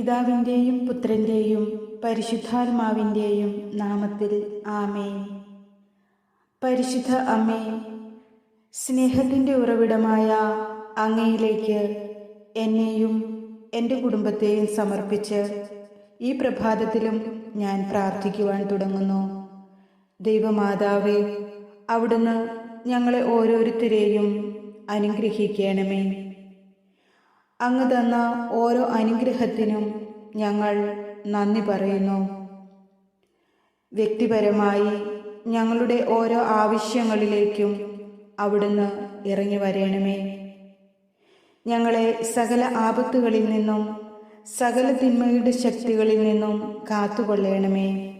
പിതാവിന്റെയും പുത്രന്റെയും പരിശുദ്ധാത്മാവിന്റെയും നാമത്തിൽ ആമേൻ. പരിശുദ്ധ അമ്മേ സ്നേഹത്തിന്റെ ഉറവിടമായ അങ്ങയിലേക്ക് എന്നെയും എന്റെ കുടുംബത്തെയും സമർപ്പിച്ച് ഈ പ്രഭാതത്തിലും ഞാൻ പ്രാർത്ഥിക്കുവാൻ തുടങ്ങുന്നു. ദൈവമാതാവേ അവിടുന്ന് ഞങ്ങളെ ഓരോരുത്തരെയും അനുഗ്രഹിക്കണമേ. അങ്ങ് തന്ന ഓരോ അനുഗ്രഹത്തിനും ഞങ്ങൾ നന്ദി പറയുന്നു. വ്യക്തിപരമായി ഞങ്ങളുടെ ഓരോ ആവശ്യങ്ങളിലേക്കും അവിടുന്ന് ഇറങ്ങി വരയണമേ ഞങ്ങളെ സകല ആപത്തുകളിൽ നിന്നും സകല തിന്മയുടെ ശക്തികളിൽ നിന്നും കാത്തുകൊള്ളണമേ.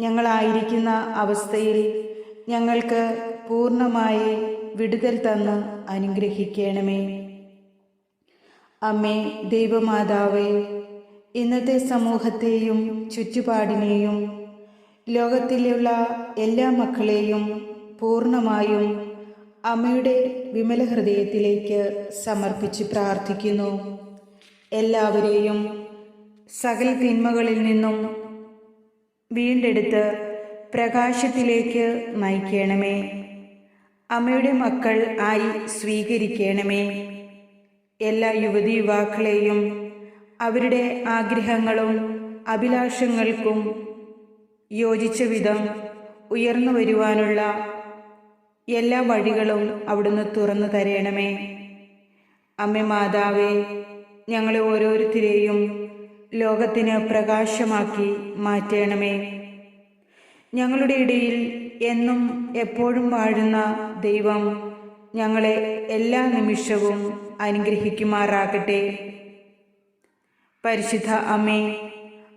ഞങ്ങളായിരിക്കുന്ന അവസ്ഥയിൽ ഞങ്ങൾക്ക് പൂർണമായി വിടുതൽ തന്ന് അനുഗ്രഹിക്കണമേ. അമ്മേ ദൈവമാതാവേ ഇന്നത്തെ സമൂഹത്തെയും ചുറ്റുപാടിനെയും ലോകത്തിലുള്ള എല്ലാ മക്കളെയും പൂർണമായും അമ്മയുടെ വിമല ഹൃദയത്തിലേക്ക് സമർപ്പിച്ച് പ്രാർത്ഥിക്കുന്നു. എല്ലാവരെയും സകല തിന്മകളിൽ നിന്നും വീണ്ടെടുത്ത് പ്രകാശത്തിലേക്ക് നയിക്കണമേ. അമ്മയുടെ മക്കൾ ആയി സ്വീകരിക്കണമേ. എല്ലാ യുവതി യുവാക്കളെയും അവരുടെ ആഗ്രഹങ്ങളും അഭിലാഷങ്ങൾക്കും യോജിച്ച വിധം ഉയർന്നു വരുവാനുള്ള എല്ലാ വഴികളും അവിടുന്ന് തുറന്നു തരയണമേ അമ്മ മാതാവേ ഞങ്ങളെ ഓരോരുത്തരെയും ലോകത്തിന് പ്രകാശമാക്കി മാറ്റണമേ. ഞങ്ങളുടെ ഇടയിൽ എന്നും എപ്പോഴും വാഴുന്ന ദൈവം ഞങ്ങളെ എല്ലാ നിമിഷവും അനുഗ്രഹിക്കുമാറാകട്ടെ. പരിശുദ്ധ അമ്മേ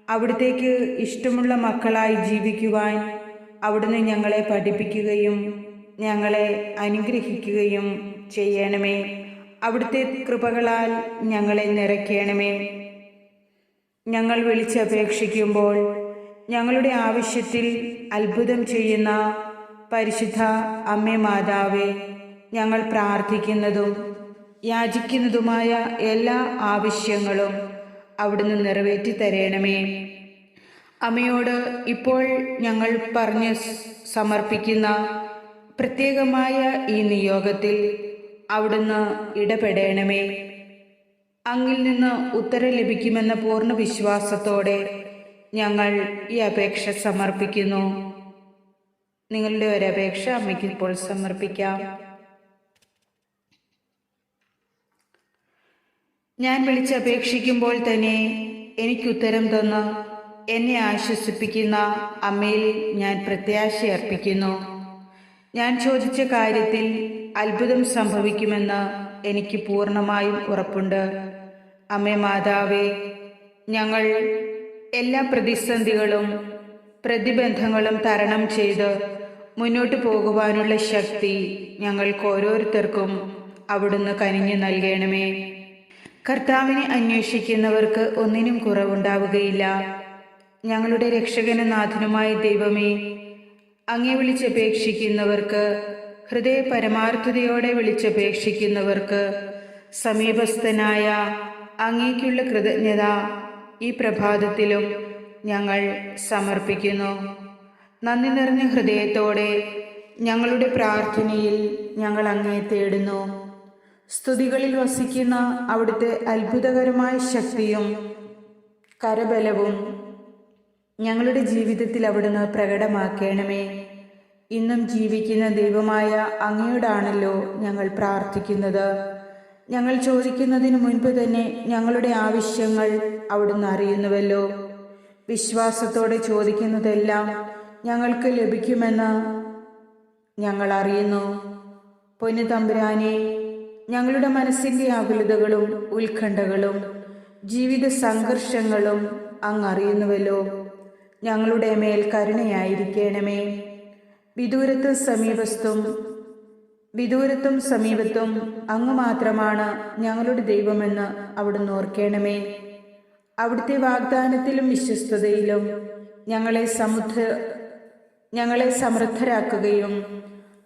അവിടത്തേക്ക് ഇഷ്ടമുള്ള മക്കളായി ജീവിക്കുവാൻ അവിടുന്ന് ഞങ്ങളെ പഠിപ്പിക്കുകയും ഞങ്ങളെ അനുഗ്രഹിക്കുകയും ചെയ്യണമേ. അവിടുത്തെ കൃപകളാൽ ഞങ്ങളെ നിറയ്ക്കണമേ. ഞങ്ങൾ വിളിച്ചപേക്ഷിക്കുമ്പോൾ ഞങ്ങളുടെ ആവശ്യത്തിൽ അത്ഭുതം ചെയ്യുന്ന പരിശുദ്ധ അമ്മേ മാതാവേ ഞങ്ങൾ പ്രാർത്ഥിക്കുന്നതും യാചിക്കുന്നതുമായ എല്ലാ ആവശ്യങ്ങളും അവിടുന്ന് നിറവേറ്റി തരണമേ. അമ്മയോട് ഇപ്പോൾ ഞങ്ങൾ പറഞ്ഞ് സമർപ്പിക്കുന്ന പ്രത്യേകമായ ഈ നിയോഗത്തിൽ അവിടുന്ന് ഇടപെടണമേ. അങ്ങിൽ നിന്ന് ഉത്തരം ലഭിക്കുമെന്ന പൂർണ വിശ്വാസത്തോടെ ഞങ്ങൾ ഈ അപേക്ഷ സമർപ്പിക്കുന്നു. നിങ്ങളുടെ ഒരപേക്ഷ അമ്മയ്ക്ക് ഇപ്പോൾ സമർപ്പിക്കാം. ഞാൻ വിളിച്ചപേക്ഷിക്കുമ്പോൾ തന്നെ എനിക്ക് ഉത്തരം തന്ന്. എന്നെ ആശ്വസിപ്പിക്കുന്ന അമ്മയിൽ ഞാൻ പ്രത്യാശ അർപ്പിക്കുന്നു. ഞാൻ ചോദിച്ച കാര്യത്തിൽ അത്ഭുതം സംഭവിക്കുമെന്ന് എനിക്ക് പൂർണമായും ഉറപ്പുണ്ട്. അമ്മേ മാതാവേ ഞങ്ങൾ എല്ലാ പ്രതിസന്ധികളും പ്രതിബന്ധങ്ങളും തരണം ചെയ്ത് മുന്നോട്ട് പോകുവാനുള്ള ശക്തി ഞങ്ങൾക്ക് ഓരോരുത്തർക്കും അവിടുന്ന് കനിഞ്ഞു നൽകണമേ. കർത്താവിനെ അന്വേഷിക്കുന്നവർക്ക് ഒന്നിനും കുറവുണ്ടാവുകയില്ല. ഞങ്ങളുടെ രക്ഷകനും നാഥനുമായ ദൈവമേ അങ്ങേ വിളിച്ചപേക്ഷിക്കുന്നവർക്ക് ഹൃദയ പരമാർത്ഥതയോടെ വിളിച്ചപേക്ഷിക്കുന്നവർക്ക് സമീപസ്ഥനായ അങ്ങേക്കുള്ള കൃതജ്ഞത ഈ പ്രഭാതത്തിലും ഞങ്ങൾ സമർപ്പിക്കുന്നു. നന്ദി നിറഞ്ഞ ഹൃദയത്തോടെ ഞങ്ങളുടെ പ്രാർത്ഥനയിൽ ഞങ്ങൾ അങ്ങേ തേടുന്നു. സ്തുതികളിൽ വസിക്കുന്ന അവിടുത്തെ അത്ഭുതകരമായ ശക്തിയും കരബലവും ഞങ്ങളുടെ ജീവിതത്തിൽ അവിടുന്ന് പ്രകടമാക്കണമേ. ഇന്നും ജീവിക്കുന്ന ദൈവമായ അങ്ങയോടാണല്ലോ ഞങ്ങൾ പ്രാർത്ഥിക്കുന്നത്. ഞങ്ങൾ ചോദിക്കുന്നതിന് മുൻപ് തന്നെ ഞങ്ങളുടെ ആവശ്യങ്ങൾ അവിടുന്ന് അറിയുന്നുവല്ലോ. വിശ്വാസത്തോടെ ചോദിക്കുന്നതെല്ലാം ഞങ്ങൾക്ക് ലഭിക്കുമെന്ന് ഞങ്ങൾ അറിയുന്നു. പൊന്നു തമ്പുരാനെ ഞങ്ങളുടെ മനസ്സിന്റെ ആകുലതകളും ഉത്കണ്ഠകളും ജീവിത സംഘർഷങ്ങളും അങ്ങ് അറിയുന്നുവല്ലോ ഞങ്ങളുടെ മേൽ കരുണയായിരിക്കണമേ. വിദൂരത്തും സമീപസ്ഥും വിദൂരത്തും സമീപത്തും അങ്ങ് മാത്രമാണ് ഞങ്ങളുടെ ദൈവമെന്ന് അവിടുന്ന് ഓർക്കണമേ. അവിടുത്തെ വാഗ്ദാനത്തിലും വിശ്വസ്തതയിലും ഞങ്ങളെ സമുദ്ര ഞങ്ങളെ സമൃദ്ധരാക്കുകയും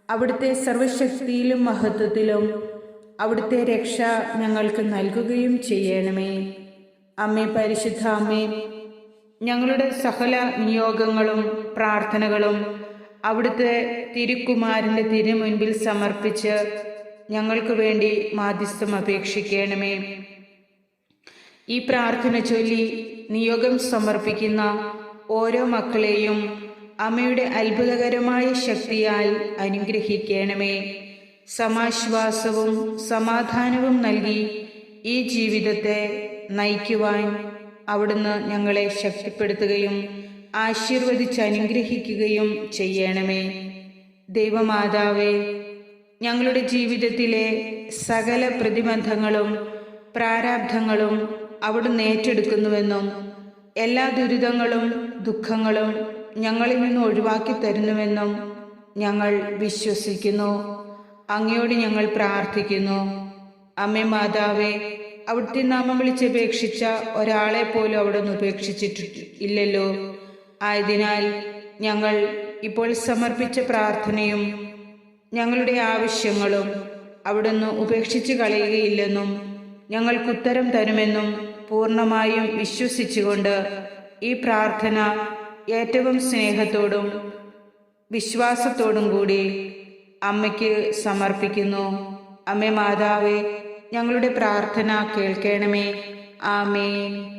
അവിടുത്തെ സർവശക്തിയിലും മഹത്വത്തിലും അവിടുത്തെ രക്ഷ ഞങ്ങൾക്ക് നൽകുകയും ചെയ്യണമേ. അമ്മേ പരിശുദ്ധ അമ്മേ ഞങ്ങളുടെ സകല നിയോഗങ്ങളും പ്രാർത്ഥനകളും അവിടുത്തെ തിരുക്കുമാരന്റെ തിരുമുൻപിൽ സമർപ്പിച്ച് ഞങ്ങൾക്ക് വേണ്ടി മാധ്യസ്ഥം അപേക്ഷിക്കണമേ. ഈ പ്രാർത്ഥന ചൊല്ലി നിയോഗം സമർപ്പിക്കുന്ന ഓരോ മക്കളെയും അമ്മയുടെ അത്ഭുതകരമായ ശക്തിയാൽ അനുഗ്രഹിക്കണമേ. സമാശ്വാസവും സമാധാനവും നൽകി ഈ ജീവിതത്തെ നയിക്കുവാൻ അവിടുന്ന് ഞങ്ങളെ ശക്തിപ്പെടുത്തുകയും ആശീർവദിച്ച് അനുഗ്രഹിക്കുകയും ചെയ്യണമേ. ദൈവമാതാവേ ഞങ്ങളുടെ ജീവിതത്തിലെ സകല പ്രതിബന്ധങ്ങളും പ്രാരാബ്ധങ്ങളും അവിടുന്ന് ഏറ്റെടുക്കുന്നുവെന്നും എല്ലാ ദുരിതങ്ങളും ദുഃഖങ്ങളും ഞങ്ങളിൽ നിന്ന് ഒഴിവാക്കി തരുന്നുവെന്നും ഞങ്ങൾ വിശ്വസിക്കുന്നു. അങ്ങയോട് ഞങ്ങൾ പ്രാർത്ഥിക്കുന്നു. അമ്മേ മാതാവേ അവിടുത്തെ നാമം വിളിച്ചപേക്ഷിച്ച ഒരാളെ പോലും അവിടെ നിന്ന് ഉപേക്ഷിച്ചിട്ട് ഇല്ലല്ലോ. ആയതിനാൽ ഞങ്ങൾ ഇപ്പോൾ സമർപ്പിച്ച പ്രാർത്ഥനയും ഞങ്ങളുടെ ആവശ്യങ്ങളും അവിടുന്ന് ഉപേക്ഷിച്ച് കളയുകയില്ലെന്നും ഞങ്ങൾക്കുത്തരം തരുമെന്നും പൂർണമായും വിശ്വസിച്ചുകൊണ്ട് ഈ പ്രാർത്ഥന ഏറ്റവും സ്നേഹത്തോടും വിശ്വാസത്തോടും കൂടി അമ്മയ്ക്ക് സമർപ്പിക്കുന്നു. അമ്മേ മാതാവേ ഞങ്ങളുടെ പ്രാർത്ഥന കേൾക്കണമേ. ആമേൻ.